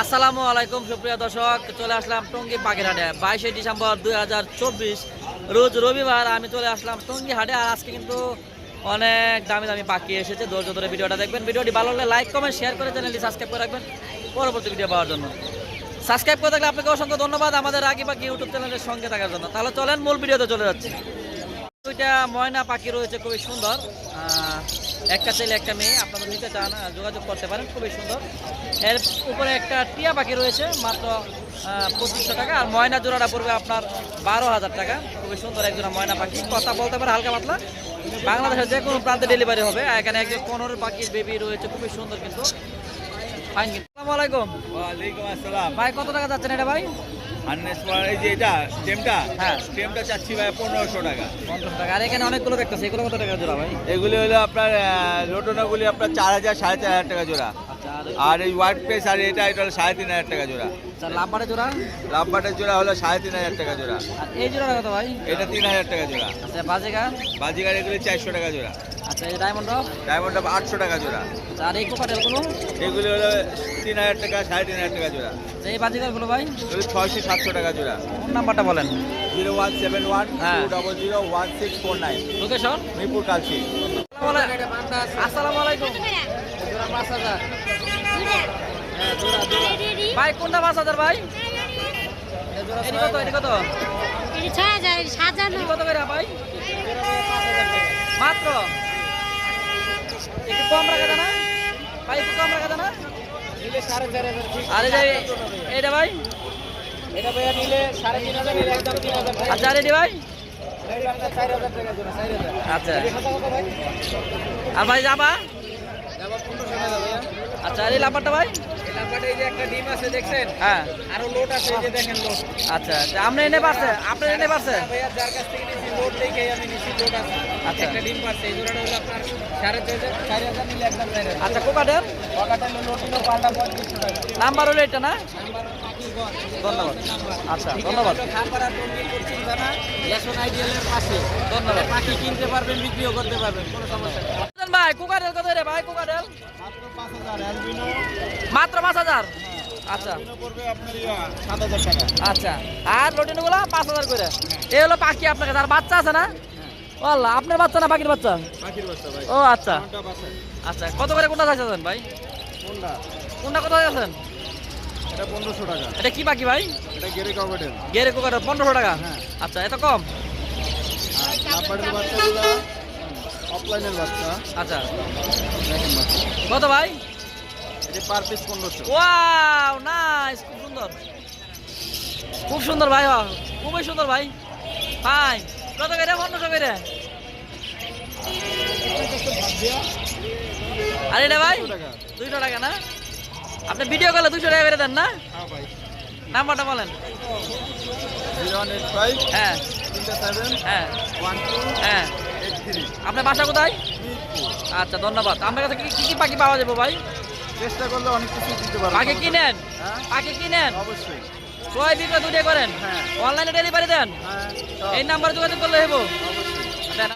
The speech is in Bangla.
আসসালামু আলাইকুম, সুপ্রিয় দর্শক। চলে আসলাম টঙ্গী পাখিরহাটে বাইশে ডিসেম্বর দুই হাজার চব্বিশ। রোজ রবিবার আমি চলে আসলাম টঙ্গী হাটে আর আজকে কিন্তু অনেক দামি দামি পাখি এসেছে। ধৈর্য ধরে ভিডিওটা দেখবেন। ভিডিওটি ভালো লাগলে লাইক কমেন্ট শেয়ার করে চ্যানেলটি সাবস্ক্রাইব করে রাখবেন পরবর্তী ভিডিও পাওয়ার জন্য। সাবস্ক্রাইব করে থাকলে আপনাকে অসংখ্য ধন্যবাদ আমাদের আগে পাখি ইউটিউব চ্যানেলের সঙ্গে থাকার জন্য। তাহলে চলেন মূল ভিডিওতে চলে যাচ্ছে। দুইটা ময়না পাখি রয়েছে, খুবই সুন্দর। একটা ছেলে একটা মেয়ে আপনারা নিতে চান যোগাযোগ করতে পারেন খুবই সুন্দর। এর উপরে একটা টিয়া পাখি রয়েছে মাত্র পঁচিশশো টাকা আর ময়না জোড়াটা পড়বে আপনার বারো হাজার টাকা। খুবই সুন্দর একজোড়া ময়না পাখি। কথা বলতে পারে হালকা পাতলা। বাংলাদেশের যে কোনো প্রান্তে ডেলিভারি হবে। এখানে একজন কোনোর পাখির বেবি রয়েছে খুবই সুন্দর কিন্তু। ফাইন কিন্তু। আসসালামু আলাইকুম। ওয়ালাইকুম আসসালাম। ভাই কত টাকা যাচ্ছেন এটা ভাই? আননেস এই যে এটা স্টেমটা হ্যাঁ। স্টেমটা চাচ্ছি ভাই পনেরোশো টাকা। পঞ্চাশ টাকা। আর এখানে অনেকগুলো দেখতেছে। এগুলো কত টাকা জোড়া ভাই? এগুলি হলো আপনার লোটনাগুলি আপনার চার হাজার সাড়ে চার হাজার টাকা জোড়া। আচ্ছা আর এই হোয়াইট পেস আর এটা এটা হলো সাড়ে তিন হাজার টাকা জোড়া। আচ্ছা জোড়া? লাভবাটের জোড়া হলো সাড়ে তিন হাজার টাকা জোড়া। আর এই জোড়া কত ভাই? এটা তিন হাজার টাকা জোড়া। আচ্ছা বাজেগার? বাজিগার এগুলি চারশো টাকা জোড়া। আচ্ছা এই ডায়মন্ড ডায়মন্ড আটশো টাকা জোড়া। আচ্ছা আর এই কোকাটেলগুলো এগুলি হলো তিন হাজার টাকা সাড়ে তিন হাজার টাকা জোড়া। আচ্ছা এই বাজিগারগুলো ভাই? ছয়শো সাতশো টাকা জোড়া। ফোন নাম্বারটা বলেন? জিরো ওয়ান সেভেন ওয়ান হ্যাঁ। Double zero one six four nine. Location? Mirpur Kalshi. আসসালামু আলাইকুম। ভাই কোনটা পাঁচ হাজার ভাই? এটি কত এটি কত? ছয় হাজার সাত হাজার। কত করে ভাই? মাত্র? একটু কম রাখা যায় না ভাই একটু কম রাখা যায় না আর এই যে ভাই এটা ভাইয়া নিলে সাড়ে তিন হাজার একদম তিন হাজার আচ্ছা আর ভাই আচ্ছা ভাই আর ভাই যাবা আচ্ছা আর এই লাম্বারটা ভাই তারপরে এই যে একটা ডিম আছে দেখছেন হ্যাঁ আরও লোড আছে দেখেন আচ্ছা আচ্ছা আপনি এনে পারছে আপনি এনে পারছে আচ্ছা। একটা ডিম পাচ্ছে এই জোড়াটা হলো আপনার আচ্ছা কোকাটের? নাম্বার হলো এটা না। ধন্যবাদ। আচ্ছা ধন্যবাদ। পাখি কিনতে পারবেন বিক্রিও করতে পারবেন কোনো সমস্যা ভাই কোকাটেল কত রে ভাই কোকাটেল মাত্র পাঁচ হাজার হাজার? আচ্ছা। আচ্ছা আর লটিনগুলো পাঁচ হাজার করে। এই হলো পাখি আপনাকে আর বাচ্চা আছে না? আল্লাহ আপনার বাচ্চা না পাখির বাচ্চা? পাখির বাচ্চা ভাই। ও আচ্ছা। আচ্ছা কত করে কোনটা চাইছেন ভাই? কোনটা? কোনটা কত চাইছেন এটা পনেরোশো টাকা। এটা কি পাখি ভাই? এটা গেরে কভেটেল গেরে কোকাটেল পনেরোশো টাকা? হ্যাঁ। আচ্ছা এত কম? লাম্বারের বাচ্চাগুলো অফলাইনের বাচ্চা। আচ্ছা। কত ভাই? এটা পার পিস পনেরোশো। ওয়াও নাইস খুব সুন্দর। খুব সুন্দর ভাই খুবই সুন্দর ভাই। ভাই কত করে পনেরোশো করে আর এটা ভাই দুইশো টাকা না? আপনি ভিডিও কলে দুশো টাকা করে দেন না? ভাই নাম্বারটা বলেন। হ্যাঁ। হ্যাঁ। হ্যাঁ। আপনার বাসা কোথায়? আচ্ছা ধন্যবাদ। আপনার কাছে কি কি কি পাখি পাওয়া যাবে ভাই? চেষ্টা করলে অনেক কিছু দিতে পারব। পাখি কিনেন? হ্যাঁ। পাখি কিনেন? অবশ্যই। ক্রয় বিক্রয় দুটোই করেন? হ্যাঁ। অনলাইনে ডেলিভারি দেন? হ্যাঁ এই নাম্বার যোগাযোগ করলে হব